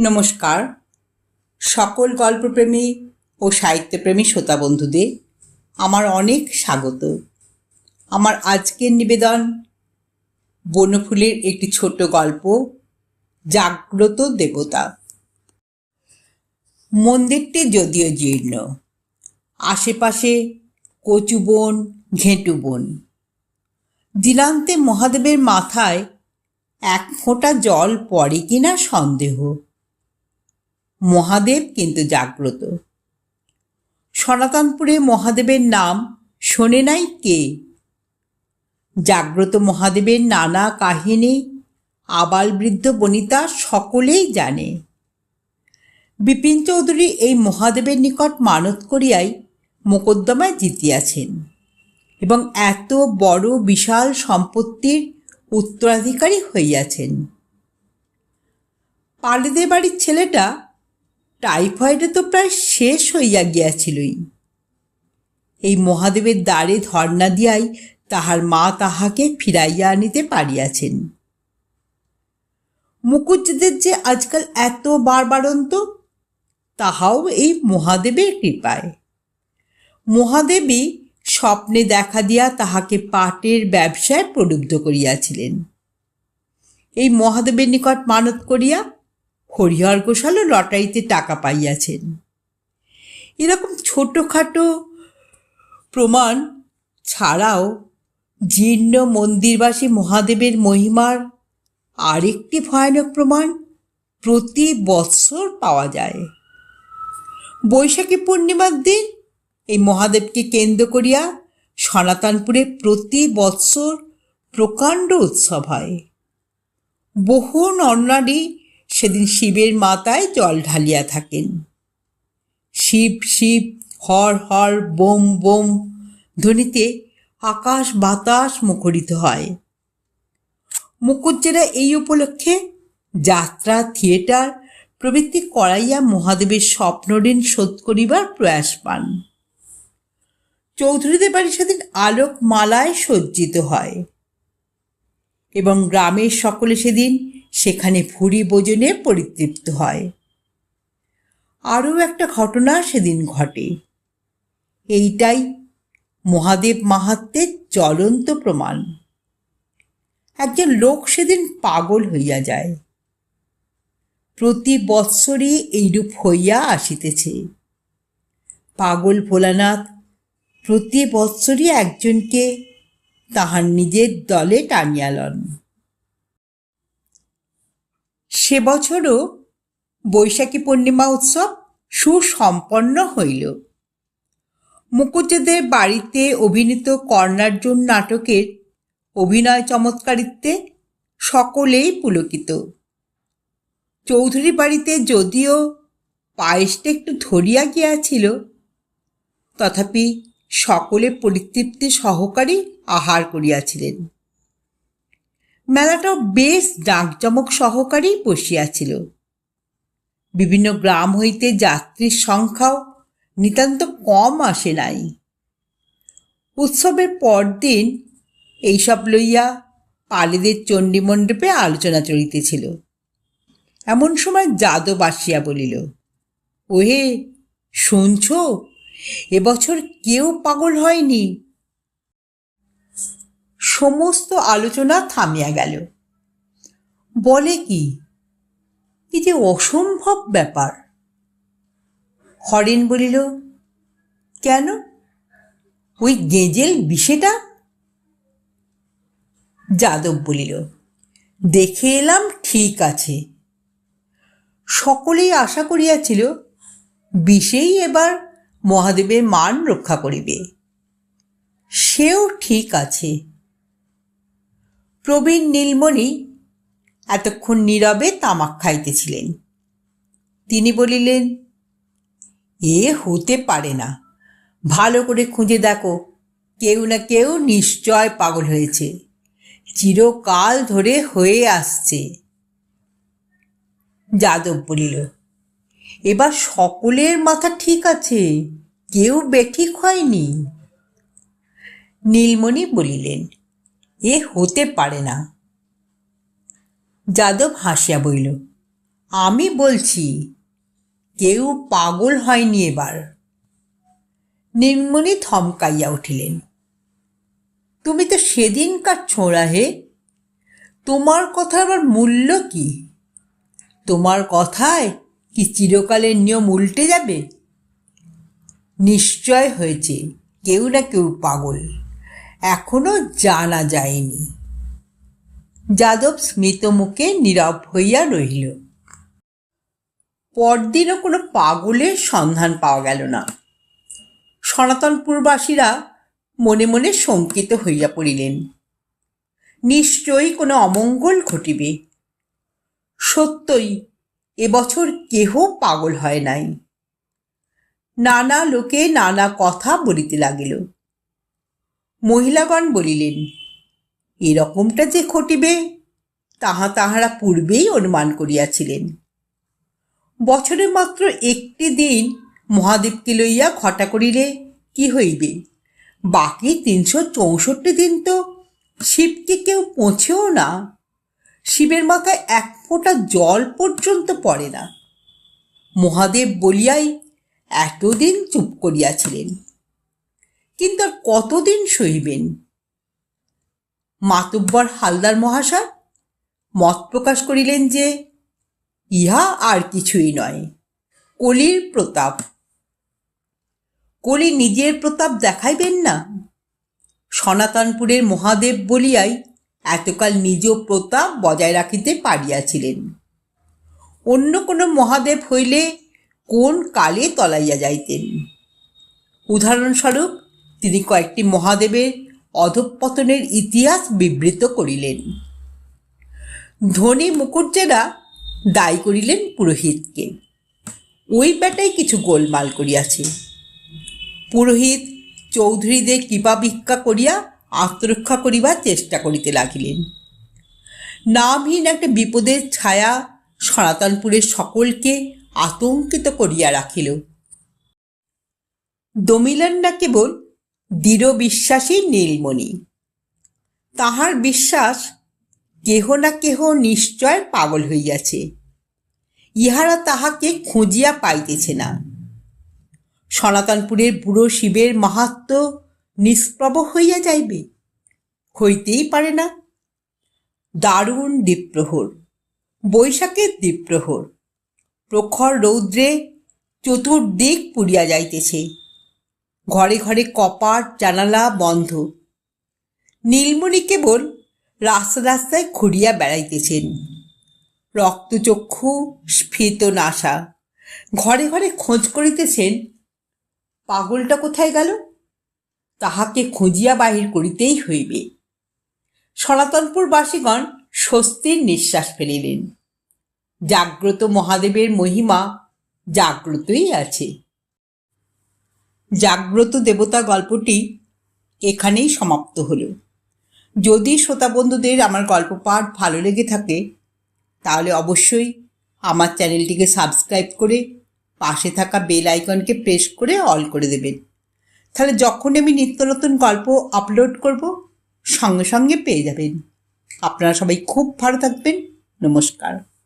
নমস্কার। সকল গল্পপ্রেমী ও সাহিত্যপ্রেমী শ্রোতা বন্ধুদের আমার অনেক স্বাগত। আমার আজকের নিবেদন বনফুলের একটি ছোট গল্প, জাগ্রত দেবতা। মন্দিরটি যদিও জীর্ণ, আশেপাশে কচু বন, ঘেঁটু বন। দিলান্তে মহাদেবের মাথায় এক ফোঁটা জল পড়ে কিনা সন্দেহ। মহাদেব কিন্তু জাগ্রত। সনাতনপুরে মহাদেবের নাম শোনে নাই কে? জাগ্রত মহাদেবের নানা কাহিনী আবাল বৃদ্ধ বনিতা সকলেই জানে। বিপিন চৌধুরী এই মহাদেবের নিকট মানত করিয়াই মোকদ্দমায় জিতিয়াছেন এবং এত বড় বিশাল সম্পত্তির উত্তরাধিকারী হইয়াছেন। পালিদের বাড়ির ছেলেটা টাইফয়েডে তো প্রায় শেষ হইয়া গিয়াছিলই। এই মহাদেবের দ্বারে ধর্ণা দিয়াই তাহার মা তাহাকে ফিরাইয়া আনিতে পারিয়াছেন। মুকুজ্জদের যে আজকাল এত বারবারন্ত, তাহাও এই মহাদেবের কৃপায়। মহাদেবী স্বপ্নে দেখা দিয়া তাহাকে পাটের ব্যবসায় প্রলুব্ধ করিয়াছিলেন। এই মহাদেবের নিকট মানত করিয়া হরিহর ঘোষালও লটারিতে টাকা পাইয়াছেন। এরকম ছোটোখাটো প্রমাণ ছাড়াও জীর্ণ মন্দিরবাসী মহাদেবের মহিমার আরেকটি ভয়ানক প্রমাণ প্রতি বৎসর পাওয়া যায়। বৈশাখী পূর্ণিমার দিন এই মহাদেবকে কেন্দ্র করিয়া সনাতনপুরে প্রতি বৎসর প্রকাণ্ড উৎসব হয়। বহু নরনারী সেদিন শিবের মাথায় জল ঢালিয়া থাকেন। শিব শিব, হর হর, বোম বোম, ধ্বনিতে আকাশ, বাতাস মুখরিত হয়। মুকুজ্জেরা এই উপলক্ষে যাত্রা, থিয়েটার প্রভৃতি করাইয়া মহাদেবের স্বপ্নঋণ শোধ করিবার প্রয়াস পান। চৌধুরীদের বাড়ি সেদিন আলোক মালায় সজ্জিত হয় এবং গ্রামের সকলে সেদিন সেখানে ভুরি ভোজনে পরিতৃপ্ত হয়। আরও একটা ঘটনা সেদিন ঘটে। এইটাই মহাদেব মাহাত্মের জ্বলন্ত প্রমাণ। একজন লোক সেদিন পাগল হইয়া যায়। প্রতি বৎসরই এইরূপ হইয়া আসিতেছে। পাগল ভোলানাথ প্রতি বৎসরই একজনকে তাহার নিজের দলে টানিয়া লন। সে বছরও বৈশাখী পূর্ণিমা উৎসব সুসম্পন্ন হইল। মুকুজ্জদের বাড়িতে অভিনীত কর্ণার্জুন নাটকের অভিনয় চমৎকারিত্বে সকলেই পুলকিত। চৌধুরী বাড়িতে যদিও পায়েসটা একটু ধরিয়া গিয়াছিল, তথাপি সকলে পরিতৃপ্তি সহকারী আহার করিয়াছিলেন। মেলাটাও বেশ জাঁকজমক সহকারেই বসিয়াছিল। বিভিন্ন গ্রাম হইতে যাত্রীর সংখ্যাও নিতান্ত কম আসে নাই। উৎসবের পরদিন এইসব লইয়া পালিদের চণ্ডীমণ্ডপে আলোচনা চলিতেছিল। এমন সময় যাদব আসিয়া বলিল, ওহে, শুনছ এবছর কেউ পাগল হয়নি? সমস্ত আলোচনা থামিয়া গেল। বলে কি যে অসম্ভব ব্যাপার। হরেন বলিল, কেন? ওই গেজেল বিষেটা? যাদব বলিল, দেখে এলাম ঠিক আছে। সকলেই আশা করিয়াছিল বিষেই এবার মহাদেবের মান রক্ষা করিবে। সেও ঠিক আছে। প্রবীণ নীলমণি এতক্ষণ নীরবে তামাক খাইতেছিলেন। তিনি বলিলেন, এ হতে পারে না। ভালো করে খুঁজে দেখো। কেউ না কেউ নিশ্চয় পাগল হয়েছে। চিরকাল ধরে হয়ে আসছে। যাদব বলিল, এবার সকলের মাথা ঠিক আছে। কেউ বেঠিক হয়নি। নীলমণি বলিলেন এ হতে পারে না। যাদব হাসিয়া বইল, আমি বলছি, কেউ পাগল হয়নি এবার। নীলমণি থমকাইয়া উঠিলেন, তুমি তো সেদিনকার ছোঁড়া হে, তোমার কথা আবার মূল্য কি? তোমার কথায় কি চিরকালের নিয়ম উল্টে যাবে? নিশ্চয় হয়েছে, কেউ না কেউ পাগল। এখনও জানা যায়নি। যাদব স্মিত মুখে নীরব হইয়া রহিল। পরদিনও কোনো পাগলের সন্ধান পাওয়া গেল না। সনাতনপুরবাসীরা মনে মনে শঙ্কিত হইয়া পড়িলেন। নিশ্চয়ই কোনো অমঙ্গল ঘটিবে। সত্যই এবছর কেহ পাগল হয় নাই। নানা লোকে নানা কথা বলিতে লাগিল। মহিলাগণ বলিলেন এরকমটা যে ঘটিবে, তাহা তাহারা পূর্বেই অনুমান করিয়াছিলেন। বছরে মাত্র একটি দিন মহাদেবকে লইয়া ঘটা করিলে কি হইবে? বাকি তিনশো চৌষট্টি দিন তো শিবকে কেউ পৌঁছেও না। শিবের মাথায় এক ফোঁটা জল পর্যন্ত পড়ে না। মহাদেব বলিয়াই এতদিন চুপ করিয়াছিলেন। কিন্তু আর কতদিন সহিবেন মাতব্বর হালদার মহাশয় মত প্রকাশ করিলেন যে, ইহা আর কিছুই নয়, কলির প্রতাপ। কলি নিজের প্রতাপ দেখাইবেন না? সনাতনপুরের মহাদেব বলিয়াই এতকাল নিজ প্রতাপ বজায় রাখিতে পারিয়াছিলেন। অন্য কোনো মহাদেব হইলে কোন কালে তলাইয়া যাইতেন? উদাহরণস্বরূপ তিনি কয়েকটি মহাদেবের অধঃপতনের ইতিহাস বিবৃত করিলেন। ধনী মুকুটজেরা দায়ী করিলেন পুরোহিতকে। ওই বেটাই কিছু গোলমাল করিয়াছে। পুরোহিত চৌধুরীদের কৃপা ভিক্ষা করিয়া আত্মরক্ষা করিবার চেষ্টা করিতে লাগিলেন। নামহীন একটা বিপদের ছায়া সনাতনপুরের সকলকে আতঙ্কিত করিয়া রাখিল। দমিলেন না কেবল দৃঢ় বিশ্বাসী নীলমণি। তাহার বিশ্বাস কেহ না কেহ নিশ্চয় পাগল হইয়াছে। ইহারা তাহাকে খুঁজিয়া পাইতেছে না। সনাতনপুরের বুড়ো শিবের মাহাত্ম নিষ্প্রব হইয়া যাইবে? হইতেই পারে না। দারুণ দ্বীপ্রহর, বৈশাখের দ্বীপ্রহর, প্রখর রৌদ্রে চতুর্দিক পুড়িয়া যাইতেছে। ঘরে ঘরে কপাট, জানালা বন্ধ। নীলমণি কেবল রাস্তা রাস্তায় ঘুরিয়া বেড়াইতেছেন। রক্তচক্ষু, স্ফীত নাশা। ঘরে ঘরে খোঁজ করিতেছেন, পাগলটা কোথায় গেল? তাহাকে খুঁজিয়া বাহির করিতেই হইবে। সনাতনপুরবাসীগণ স্বস্তির নিঃশ্বাস ফেলিলেন। জাগ্রত মহাদেবের মহিমা জাগ্রতই আছে। জাগ্রত দেবতা গল্পটি এখানেই সমাপ্ত হল। যদি শ্রোতা বন্ধুদের আমার গল্প পাঠ ভালো লেগে থাকে, তাহলে অবশ্যই আমার চ্যানেলটিকে সাবস্ক্রাইব করে পাশে থাকা বেল আইকনকে প্রেস করে অল করে দেবেন। তাহলে যখন আমি নিত্য নতুন গল্প আপলোড করব, সঙ্গে সঙ্গে পেয়ে যাবেন। আপনারা সবাই খুব ভালো থাকবেন। নমস্কার।